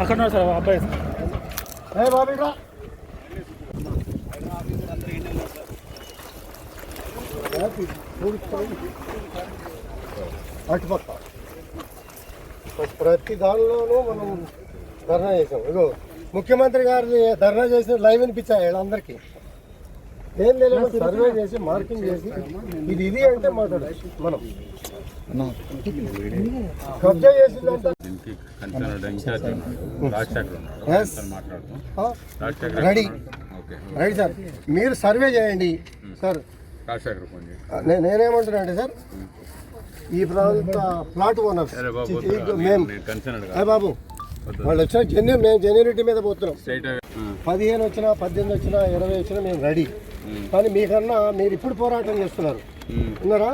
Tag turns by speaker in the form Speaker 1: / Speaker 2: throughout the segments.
Speaker 1: అక్కడ ఉన్నారు? సార్ అబ్బాయి.
Speaker 2: బాబు ఇట్రా అటుపక్క. ప్రతి దానిలోనూ మనం ధర్నా చేసాం. ఇగో ముఖ్యమంత్రి గారిని ధర్నా చేసిన లైవ్ వినిపించా వీళ్ళందరికీ. ఏం తెలియదు సర్వే చేసి మార్కింగ్ చేసి ఇది ఇది అంటే మాట్లాడచ్చు మనం. కబ్జా చేసిందంటే
Speaker 3: ఉన్నాడు
Speaker 2: Yes.
Speaker 3: సార్.
Speaker 2: మీరు సర్వే చేయండి సార్. నేనేమంటున్నా అంటే సార్ ఈ ప్రాంత ప్లాట్. ఈ- మేము. బాబు వాళ్ళు వచ్చిన జెన్యూ మేము జెన్యూనిటీ మీద పోతున్నాం. పదిహేను వచ్చినా పద్దెనిమిది వచ్చినా ఇరవై వచ్చినా మేము రెడీ. కానీ మీకన్నా మీరు ఇప్పుడు పోరాటం చేస్తున్నారు. ఉన్నారా?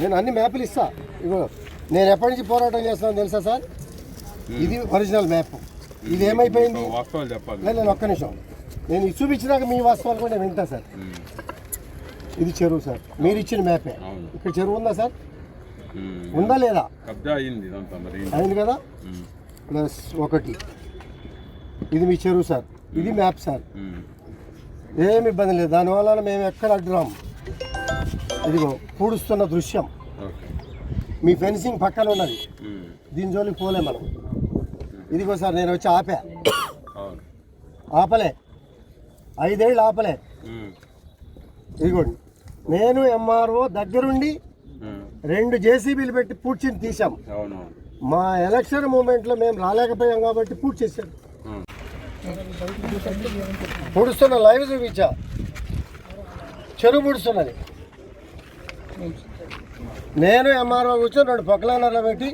Speaker 2: నేను అన్ని మ్యాప్లు ఇస్తా. ఇగో నేను ఎప్పటి నుంచి పోరాటం చేస్తానో తెలుసా సార్? ఇది ఒరిజినల్ మ్యాప్. ఇది ఏమైపోయింది? నేను ఒక్క నిమిషం. నేను ఇది చూపించినాక మీ వాస్తవాలు కూడా నేను వింటా సార్. ఇది చెరువు సార్. మీరు ఇచ్చిన మ్యాపే. ఇక్కడ చెరువు ఉందా సార్. ఉందా లేదా? అయింది కదా. ప్లస్ ఒకటి. ఇది మీ చెరువు సార్. ఇది మ్యాప్ సార్. ఏమి ఇబ్బంది లేదు. దానివల్ల మేము ఎక్కడ అడ్డురాం ఇదిగో పూడుస్తున్న దృశ్యం. మీ ఫెన్సింగ్ పక్కన ఉన్నది. దీని జోలికి పోలే మనం. ఇదిగో సార్ నేను వచ్చి ఆపా. ఆపలే. ఐదేళ్ళు ఆపలే. ఇదిగోండి. నేను ఎంఆర్ఓ దగ్గరుండి. రెండు జేసీబీలు పెట్టి పూడ్చిని తీసాం మా ఎలక్షన్ మూమెంట్లో మేము రాలేకపోయాం కాబట్టి
Speaker 3: ఉమ్.
Speaker 2: పుడుస్తున్న లైవ్ చూపించా. చెరువు పుడుస్తున్నది. నేను ఎంఆర్ఓ కూర్చొని రెండు పక్కలనర్లు పెట్టి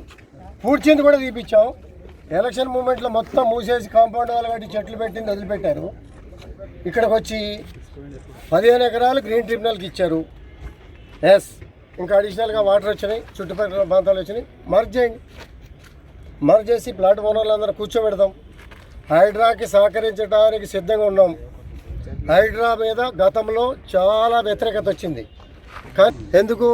Speaker 2: పూడ్చింది కూడా తీపిచ్చాం. ఎలక్షన్ మూమెంట్లో మొత్తం మూసేసి కాంపౌండ్ వాళ్ళు పెట్టి చెట్లు పెట్టింది వదిలిపెట్టారు. ఇక్కడికి వచ్చి పదిహేను ఎకరాలు గ్రీన్ ట్రిబ్యునల్కి ఇచ్చారు. ఎస్ ఇంకా అడిషనల్గా వాటర్ వచ్చినాయి చుట్టుపక్కల ప్రాంతాలు వచ్చినాయి. మర్జ్ చేయండి. మర్జ్ చేసి ప్లాట్ ఓనర్లందరూ కూర్చోబెడదాం. హైడ్రాకి సహకరించడానికి సిద్ధంగా ఉన్నాం. హైడ్రా మీద గతంలో చాలా వ్యతిరేకత వచ్చింది. కానీ ఎందుకు?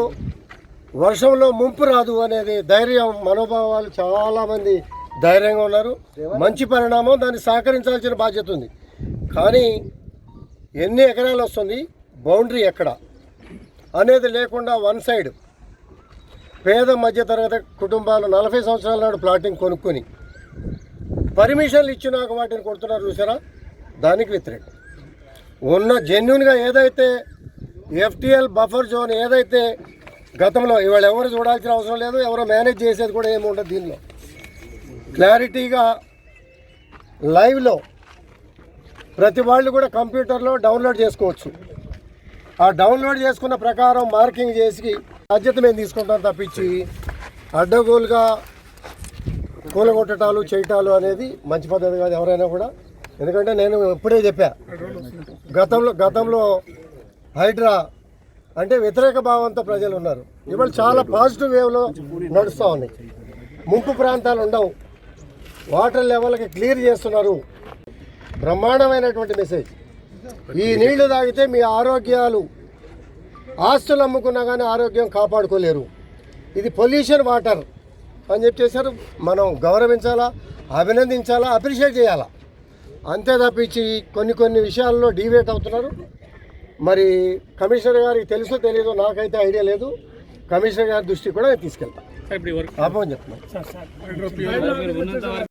Speaker 2: వర్షంలో ముంపు రాదు అనేది ధైర్యం మనోభావాలు చాలామంది ధైర్యంగా ఉన్నారు. మంచి పరిణామం దాన్ని సహకరించాల్సిన బాధ్యత ఉంది. కానీ ఎన్ని ఎకరాలు వస్తుంది? బౌండరీ ఎక్కడ? అనేది లేకుండా వన్ సైడ్. పేద మధ్యతరగతి కుటుంబాలు నలభై సంవత్సరాల నాడు ప్లాటింగ్ కొనుక్కొని పర్మిషన్లు ఇచ్చినాక వాటిని కొడుతున్నారు చూసారా? దానికి వ్యతిరేకం. ఉన్న జెన్యున్గా ఏదైతే ఎఫ్టీఎల్ బఫర్ జోన్ ఏదైతే గతంలో ఇవాళ ఎవరు చూడాల్సిన అవసరం లేదు ఎవరో మేనేజ్ చేసేది కూడా ఏమి ఉండదు దీనిలో. క్లారిటీగా లైవ్లో ప్రతి వాళ్ళు కూడా కంప్యూటర్లో డౌన్లోడ్ చేసుకోవచ్చు. ఆ డౌన్లోడ్ చేసుకున్న ప్రకారం మార్కింగ్ చేసి బాధ్యత మేము తీసుకుంటాం తప్పించి అడ్డగోలుగా కూలగొట్టటాలు చేయటాలు అనేది మంచి పద్ధతి కాదు ఎవరైనా కూడా. ఎందుకంటే నేను ఇప్పుడే చెప్పా గతంలో గతంలో హైడ్రా అంటే వ్యతిరేక భావంతో ప్రజలు ఉన్నారు. ఇవాళ చాలా పాజిటివ్ వేవ్లో నడుస్తూ ఉన్నాయి. ముంపు ప్రాంతాలు ఉండవు. వాటర్ లెవెల్కి క్లియర్ చేస్తున్నారు. బ్రహ్మాండమైనటువంటి మెసేజ్. ఈ నీళ్ళు తాగితే మీ ఆరోగ్యాలు ఆస్తులు అమ్ముకున్నా కానీ ఆరోగ్యం కాపాడుకోలేరు. ఇది పొల్యూషన్ వాటర్. అని చెప్పి చేశారు మనం గౌరవించాలా అభినందించాలా అప్రిషియేట్ చేయాలా అంతే తప్పించి కొన్ని కొన్ని విషయాల్లో డివేట్ అవుతున్నారు మరి కమిషనర్ గారికి తెలుసో తెలియదో నాకైతే ఐడియా లేదు కమిషనర్ గారి దృష్టికి కూడా నేను తీసుకెళ్తాను ఆపమని చెప్తున్నాను